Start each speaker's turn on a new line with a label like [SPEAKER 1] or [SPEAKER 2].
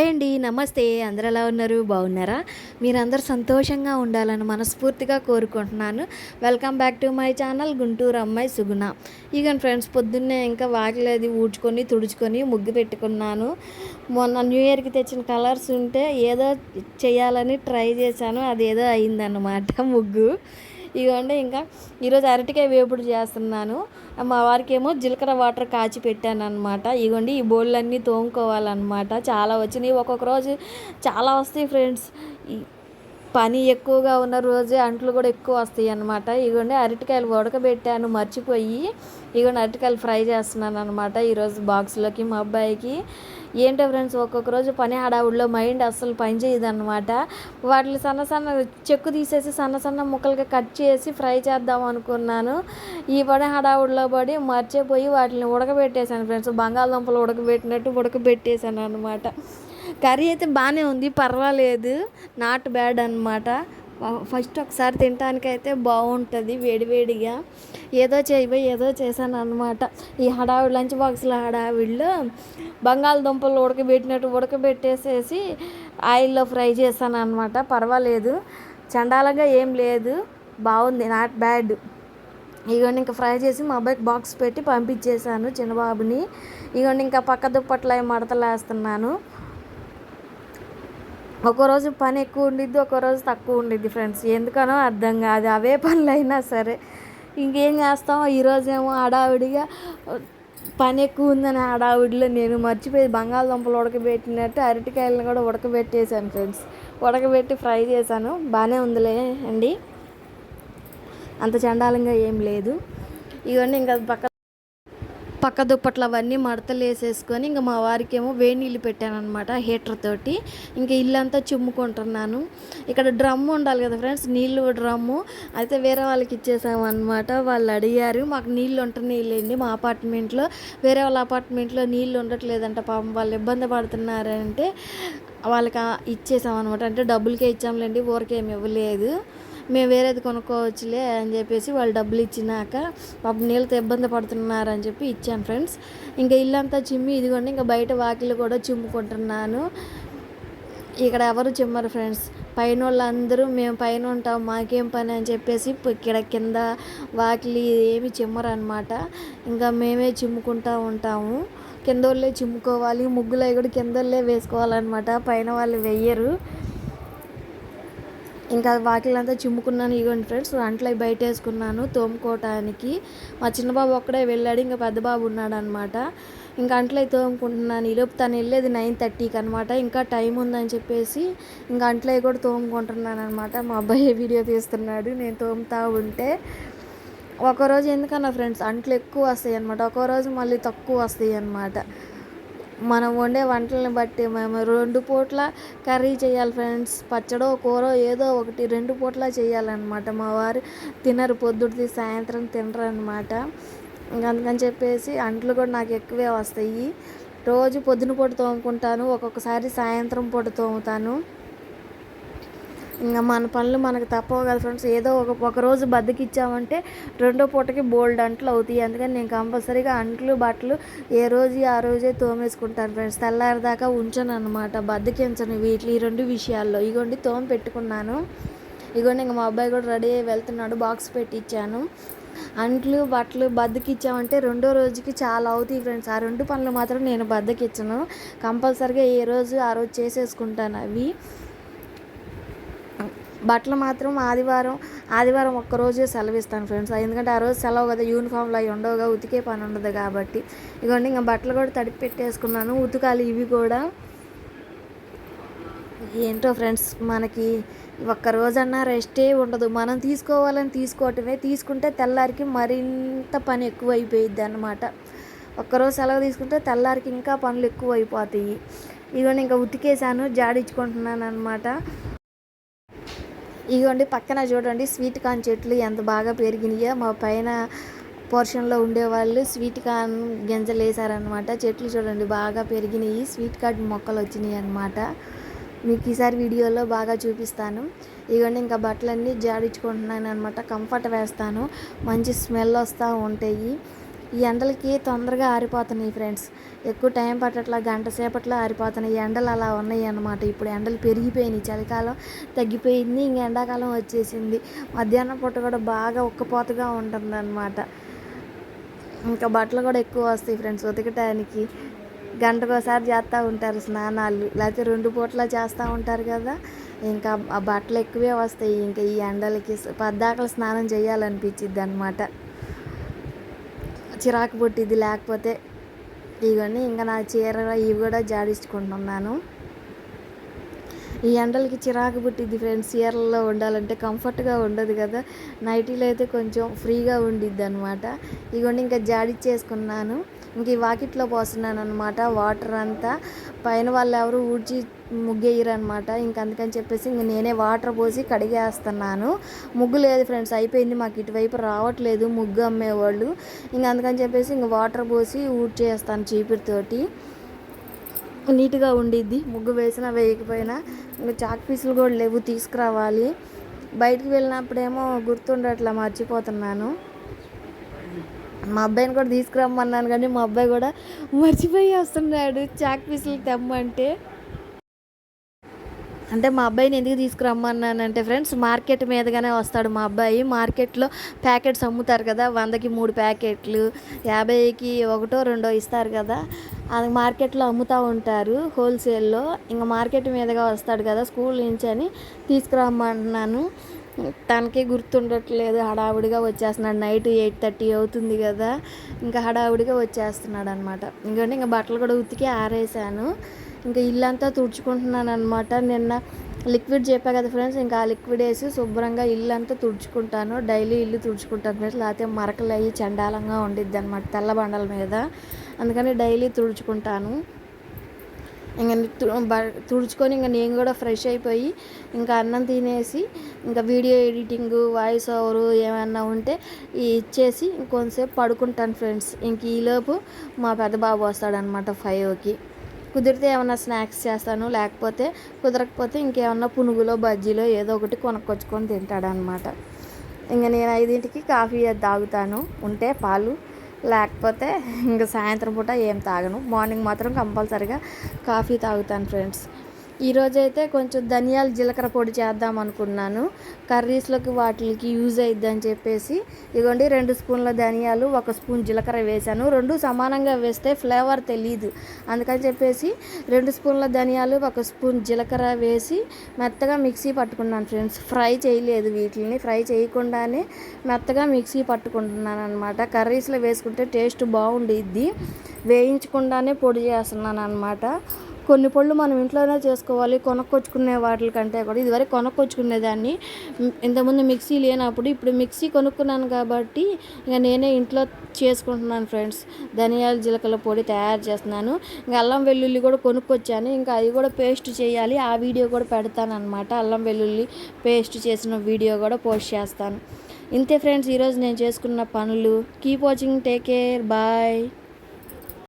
[SPEAKER 1] Hi అండి నమస్తే. అందరు ఎలా ఉన్నారు? బాగున్నారా? మీరందరూ సంతోషంగా ఉండాలని మనస్ఫూర్తిగా కోరుకుంటున్నాను. Welcome back to my channel Guntur అమ్మాయి సుగుణ. ఇక ఫ్రెండ్స్ పొద్దున్నే ఇంకా వాకిలేది ఊడ్చుకొని తుడుచుకొని ముగ్గు పెట్టుకున్నాను. మొన్న న్యూ ఇయర్కి తెచ్చిన కలర్స్ ఉంటే ఏదో చేయాలని ట్రై చేశాను. అది ఏదో అయిందన్నమాట ముగ్గు. ఇదిగోండి ఇంకా ఈరోజు అరటికాయ వేపుడు చేస్తున్నాను. మా వారికి ఏమో జీలకర్ర వాటర్ కాచి పెట్టాను అనమాట ఇదిగోండి ఈ బోళ్ళన్నీ తోముకోవాలన్నమాట. చాలా వచ్చినాయి. ఒక్కొక్క రోజు చాలా వస్తాయి ఫ్రెండ్స్. పని ఎక్కువగా ఉన్న రోజే అంట్లు కూడా ఎక్కువ వస్తాయి అనమాట ఇగోండి అరటికాయలు ఉడకబెట్టాను మర్చిపోయి ఇగోండి అరటికాయలు ఫ్రై చేస్తున్నాను అనమాట ఈరోజు బాక్స్లోకి మా అబ్బాయికి. ఏంటో ఫ్రెండ్స్ ఒక్కొక్క రోజు పని హడావుడిలో మైండ్ అస్సలు పనిచేయదన్నమాట అనమాట వాటిని సన్న సన్న చెక్కు తీసేసి సన్న సన్న ముక్కలుగా కట్ చేసి ఫ్రై చేద్దాం అనుకున్నాను. ఈ పని హడావుడిలో పడి మర్చిపోయి వాటిని ఉడకబెట్టేశాను ఫ్రెండ్స్ బంగాళదుంపలు ఉడకబెట్టినట్టు ఉడకబెట్టేశాను అనమాట కర్రీ అయితే బాగానే ఉంది పర్వాలేదు. నాట్ బ్యాడ్ అనమాట ఫస్ట్ ఒకసారి తినడానికైతే బాగుంటుంది వేడివేడిగా ఏదో చేయబోయి ఏదో చేశాను అనమాట ఈ హడావిడి లంచ్ బాక్స్లో హడావిడిలో బంగాళదుంపలు ఉడకబెట్టినట్టు ఉడకబెట్టేసేసి ఆయిల్లో ఫ్రై చేశాను అనమాట పర్వాలేదు. చండాలంగా ఏం లేదు. బాగుంది. Not bad. ఇగోండి ఇంకా ఫ్రై చేసి మా అబ్బాయికి బాక్స్ పెట్టి పంపించేశాను చిన్నబాబుని. ఇగోండి ఇంకా పక్క దుప్పట్లో మడతలేస్తున్నాను. ఒకరోజు పని ఎక్కువ ఉండిద్ది రోజు తక్కువ ఉండిద్ది ఫ్రెండ్స్ ఎందుకనో అర్థం కాదు అవే పనులు అయినా సరే. ఇంకేం చేస్తాం? ఈరోజేమో హడావిడిగా పని ఎక్కువ ఉందని హడావిడిలో నేను మర్చిపోయి బంగాళదుంపలు ఉడకబెట్టినట్టు అరటికాయలను కూడా ఉడకబెట్టేశాను ఫ్రెండ్స్ ఉడకబెట్టి ఫ్రై చేశాను. బాగానే ఉందిలే అండి. అంత చండాలంగా ఏం లేదు. ఇవన్నీ ఇంకా పక్క పక్క దుప్పట్లు అవన్నీ మడతలు వేసేసుకొని ఇంకా మా వారికి ఏమో వేడి నీళ్ళు పెట్టాను హీటర్ తోటి. ఇంకా ఇల్లంతా చిమ్ముకుంటున్నాను. ఇక్కడ డ్రమ్ ఉండాలి కదా ఫ్రెండ్స్ నీళ్ళు డ్రమ్ము. అయితే వేరే వాళ్ళకి ఇచ్చేసాము అనమాట వాళ్ళు అడిగారు మాకు నీళ్ళు ఉంటున్నాయిలేండి మా అపార్ట్మెంట్లో వేరే వాళ్ళ అపార్ట్మెంట్లో నీళ్ళు ఉండట్లేదంట పాపం వాళ్ళు ఇబ్బంది పడుతున్నారంటే వాళ్ళకి ఇచ్చేసామన్నమాట. అంటే డబ్బులకే ఇచ్చాంలేండి ఊరికేమి ఇవ్వలేదు. మేము వేరేది కొనుక్కోవచ్చులే అని చెప్పేసి వాళ్ళు డబ్బులు ఇచ్చినాక పాప నీళ్ళతో ఇబ్బంది పడుతున్నారని చెప్పి ఇచ్చాను ఫ్రెండ్స్. ఇంకా ఇల్లంతా చిమ్మి ఇదిగోండి ఇంకా బయట వాకిలు కూడా చిమ్ముకుంటున్నాను. ఇక్కడ ఎవరు చిమ్మరు ఫ్రెండ్స్? పైన వాళ్ళందరూ మేము పైన ఉంటాం మాకేం పని అని చెప్పేసి ఇక్కడ కింద వాకిలి ఏమి చిమ్మరు అనమాట ఇంకా మేమే చిమ్ముకుంటూ ఉంటాము. కింద వాళ్ళే చిమ్ముకోవాలి ముగ్గులు అవి కూడా కింద వాళ్ళే వేసుకోవాలన్నమాట. పైన వాళ్ళు వెయ్యరు. ఇంకా వాకిలంతా చిమ్ముకున్నాను ఇవ్వండి ఫ్రెండ్స్. అంట్లో బయట వేసుకున్నాను తోముకోవటానికి మా చిన్నబాబు ఒక్కడే వెళ్ళాడు ఇంకా పెద్ద బాబు ఉన్నాడు అనమాట ఇంకా అంట్లో తోముకుంటున్నాను. ఈలోపు తను వెళ్ళేది నైన్ థర్టీకి అనమాట. ఇంకా టైం ఉందని చెప్పేసి ఇంకా అంట్లో కూడా తోముకుంటున్నాను అనమాట. మా అబ్బాయి వీడియో తీస్తున్నాడు నేను తోముతా ఉంటే. ఒకరోజు ఎందుకన్నా ఫ్రెండ్స్ అంట్లు ఎక్కువ వస్తాయి అనమాట. ఒకరోజు మళ్ళీ తక్కువ వస్తాయి అనమాట. మనం వండే వంటలను బట్టి మేము రెండు పూట్ల కర్రీ చేయాలి ఫ్రెండ్స్. పచ్చడో కూర ఏదో ఒకటి రెండు పూట్ల చేయాలన్నమాట. మా వారు తినరు పొద్దుటి సాయంత్రం తినరు అనమాట అందుకని చెప్పేసి అంట్లు కూడా నాకు ఎక్కువే వస్తాయి. రోజు పొద్దున పూట తోముకుంటాను ఒక్కొక్కసారి సాయంత్రం పూట తోముతాను. ఇంకా మన పనులు మనకు తప్పవు కదా ఫ్రెండ్స్. ఏదో ఒక ఒక రోజు బద్దకిచ్చామంటే రెండో పూటకి బోల్డ్ అంట్లు అవుతాయి. అందుకని నేను కంపల్సరీగా అంట్లు బట్టలు ఏ రోజు ఆ రోజే తోమేసుకుంటాను ఫ్రెండ్స్. తెల్లారిదాకా ఉంచను అనమాట బద్దకించను వీటి ఈ రెండు విషయాల్లో. ఇగోండి తోమ పెట్టుకున్నాను. ఇగోండి ఇంకా మా అబ్బాయి కూడా రెడీ అయ్యి వెళ్తున్నాడు బాక్స్ పెట్టించాను అంట్లు బట్టలు బద్దకిచ్చామంటే రెండో రోజుకి చాలా అవుతాయి ఫ్రెండ్స్. ఆ రెండు పనులు మాత్రం నేను బద్దకిచ్చను. కంపల్సరీగా ఏ రోజు ఆ రోజు చేసేసుకుంటాను అవి. బట్టలు మాత్రం ఆదివారం ఆదివారం ఒక్కరోజే సెలవు ఇస్తాను ఫ్రెండ్స్. ఎందుకంటే ఆ రోజు సెలవు కదా యూనిఫామ్లు అవి ఉండవుగా ఉతికే పని ఉండదు కాబట్టి. ఇదిగోండి ఇంకా బట్టలు కూడా తడిపి పెట్టేసుకున్నాను. ఉతకాలి ఇవి కూడా. ఏంటో ఫ్రెండ్స్ మనకి ఒక్క రోజన్నా రెస్టే ఉండదు. మనం తీసుకోవాలని తీసుకోవటమే. తీసుకుంటే తెల్లారికి మరింత పని ఎక్కువ అయిపోయిద్ది అనమాట ఒక్కరోజు సెలవు తీసుకుంటే తెల్లారికి ఇంకా పనులు ఎక్కువ అయిపోతాయి ఇదిగోండి ఇంకా ఉతికేసాను జాడించుకుంటున్నాను అనమాట ఇగోండి పక్కన చూడండి స్వీట్ కార్న్ చెట్లు ఎంత బాగా పెరిగినాయో. మా పైన పోర్షన్లో ఉండేవాళ్ళు స్వీట్ కార్న్ గింజలు వేసారనమాట చెట్లు చూడండి బాగా పెరిగినాయి. స్వీట్ కార్న్ మొక్కలు వచ్చినాయి అనమాట మీకు ఈసారి వీడియోలో బాగా చూపిస్తాను. ఇదిగోండి ఇంకా బట్టలన్నీ జాడించుకుంటున్నాను అనమాట కంఫర్ట్ వేస్తాను. మంచి స్మెల్ వస్తూ ఉంటాయి. ఈ ఎండలకి తొందరగా ఆరిపోతున్నాయి ఫ్రెండ్స్. ఎక్కువ టైం పట్టట్లా గంట సేపట్లో ఆరిపోతున్నాయి. ఎండలు అలా ఉన్నాయి అన్నమాట. ఇప్పుడు ఎండలు పెరిగిపోయినాయి. చలికాలం తగ్గిపోయింది. ఇంక ఎండాకాలం వచ్చేసింది. మధ్యాహ్నం పూట కూడా బాగా ఉక్కపోతగా ఉంటుంది అనమాట ఇంకా బట్టలు కూడా ఎక్కువ వస్తాయి ఫ్రెండ్స్ ఉతకటానికి. గంటకోసారి చేస్తూ ఉంటారు స్నానాలు. లేకపోతే రెండు పూట్ల చేస్తూ ఉంటారు కదా. ఇంకా ఆ బట్టలు ఎక్కువే వస్తాయి. ఇంకా ఈ ఎండలకి పద్దాకలు స్నానం చేయాలనిపించిద్ది అనమాట చిరాకు పుట్టిద్ది. లేకపోతే ఇవన్నీ ఇంకా నా చీర ఇవి కూడా జాడించుకుంటున్నాను. ఈ ఎండలకి చిరాకు పుట్టిద్ది ఫ్రెండ్స్. చీరల్లో ఉండాలంటే కంఫర్ట్గా ఉండదు కదా. నైటీలో అయితే కొంచెం ఫ్రీగా ఉండిద్ది అనమాట ఇవన్నీ ఇంకా జాడిచ్చేసుకున్నాను. ఇంక ఈ వాకిట్లో పోస్తున్నాను అనమాట వాటర్ అంతా పైన వాళ్ళు ఎవరు ఊడ్చి ముగ్గేయరు అనమాట ఇంక అందుకని చెప్పేసి ఇంక నేనే వాటర్ పోసి కడిగేస్తున్నాను. ముగ్గు లేదు ఫ్రెండ్స్ అయిపోయింది మాకు. ఇటువైపు రావట్లేదు ముగ్గు అమ్మేవాళ్ళు. ఇంక అందుకని చెప్పేసి ఇంక వాటర్ పోసి ఊడ్చేస్తాను చీపురుతోటి. నీట్గా ఉండిద్ది. ముగ్గు వేసినా వేయకపోయినా ఇంకా చాక్ పీసులు కూడా లేవు తీసుకురావాలి. బయటికి వెళ్ళినప్పుడేమో గుర్తుండట్లా మర్చిపోతున్నాను. మా అబ్బాయిని కూడా తీసుకురమ్మన్నాను కానీ మా అబ్బాయి కూడా మర్చిపోయి వస్తున్నాడు చాక్ పీసులు తెమ్మంటే అంటే మా అబ్బాయిని ఎందుకు తీసుకురమ్మన్నానంటే ఫ్రెండ్స్ మార్కెట్ మీదగానే వస్తాడు మా అబ్బాయి. మార్కెట్లో ప్యాకెట్స్ అమ్ముతారు కదా వందకి మూడు ప్యాకెట్లు యాభైకి ఒకటో రెండో ఇస్తారు కదా అది మార్కెట్లో అమ్ముతూ ఉంటారు హోల్సేల్లో. ఇంకా మార్కెట్ మీదగా వస్తాడు కదా స్కూల్ నుంచి అని తీసుకురమ్మంటున్నాను తనకే గుర్తుండట్లేదు హడావుడిగా వచ్చేస్తున్నాడు. నైట్ ఎయిట్ థర్టీ అవుతుంది కదా ఇంకా హడావుడిగా వచ్చేస్తున్నాడు అనమాట ఇంకంటే ఇంకా బట్టలు కూడా ఉతికి ఆరేసాను. ఇంకా ఇల్లంతా తుడుచుకుంటున్నాను అనమాట నిన్న లిక్విడ్ చెప్పా కదా ఫ్రెండ్స్ ఇంకా ఆ లిక్విడ్ వేసి శుభ్రంగా ఇల్లు అంతా తుడుచుకుంటాను. డైలీ ఇల్లు తుడుచుకుంటాను ఫ్రెండ్స్ లేకపోతే మరకలు అయ్యి చండాలంగా ఉండిద్ది అనమాట తెల్ల బండల మీద. అందుకని డైలీ తుడుచుకుంటాను. ఇంకా తుడుచుకొని ఇంకా నేను కూడా ఫ్రెష్ అయిపోయి ఇంకా అన్నం తినేసి ఇంకా వీడియో ఎడిటింగ్ వాయిస్ ఓవర్ ఏమన్నా ఉంటే ఇచ్చేసి ఇంకొంతసేపు పడుకుంటాను ఫ్రెండ్స్. ఇంక ఈలోపు మా పెద్ద బాబు వస్తాడనమాట ఫైవ్కి. కుదిరితే ఏమైనా స్నాక్స్ చేస్తాను లేకపోతే కుదరకపోతే ఇంకేమన్నా పునుగులో బజ్జీలో ఏదో ఒకటి కొనుక్కొచ్చుకొని తింటాడనమాట. ఇంకా నేను ఐదింటికి కాఫీ తాగుతాను ఉంటే పాలు లేకపోతే ఇంకా సాయంత్రం పూట ఏం తాగను. మార్నింగ్ మాత్రం కంపల్సరీగా కాఫీ తాగుతాను ఫ్రెండ్స్. ఈరోజైతే కొంచెం ధనియాలు జీలకర్ర పొడి చేద్దాం అనుకున్నాను. కర్రీస్లోకి వాటికి యూజ్ అయిద్దని చెప్పేసి ఇదిగోండి రెండు స్పూన్ల ధనియాలు ఒక స్పూన్ జీలకర్ర వేశాను. రెండు సమానంగా వేస్తే ఫ్లేవర్ తెలియదు అందుకని చెప్పేసి రెండు స్పూన్ల ధనియాలు ఒక స్పూన్ జీలకర్ర వేసి మెత్తగా మిక్సీ పట్టుకున్నాను ఫ్రెండ్స్. ఫ్రై చేయలేదు వీటిని ఫ్రై చేయకుండానే మెత్తగా మిక్సీ పట్టుకుంటున్నాను అనమాట కర్రీస్లో వేసుకుంటే టేస్ట్ బాగుండిద్ది. వేయించకుండానే పొడి చేస్తున్నాను అనమాట కొన్ని పళ్ళు మనం ఇంట్లోనే చేసుకోవాలి. కొనుక్కొచ్చుకునే వాటి కంటే కూడా ఇదివరకు కొనుక్కొచ్చుకునేదాన్ని. ఇంతకుముందు మిక్సీ లేనప్పుడు ఇప్పుడు మిక్సీ కొనుక్కున్నాను కాబట్టి ఇక నేనే ఇంట్లో చేసుకుంటున్నాను ఫ్రెండ్స్. ధనియాల జీలకర్ర పొడి తయారు చేస్తున్నాను. ఇంకా అల్లం వెల్లుల్లి కూడా కొనుక్కొచ్చాను. ఇంకా అది కూడా పేస్ట్ చేయాలి. ఆ వీడియో కూడా పెడతాను అనమాట అల్లం వెల్లుల్లి పేస్ట్ చేసిన వీడియో కూడా పోస్ట్ చేస్తాను. ఇంతే ఫ్రెండ్స్ ఈరోజు నేను చేసుకున్న పనులు. Keep watching take care bye.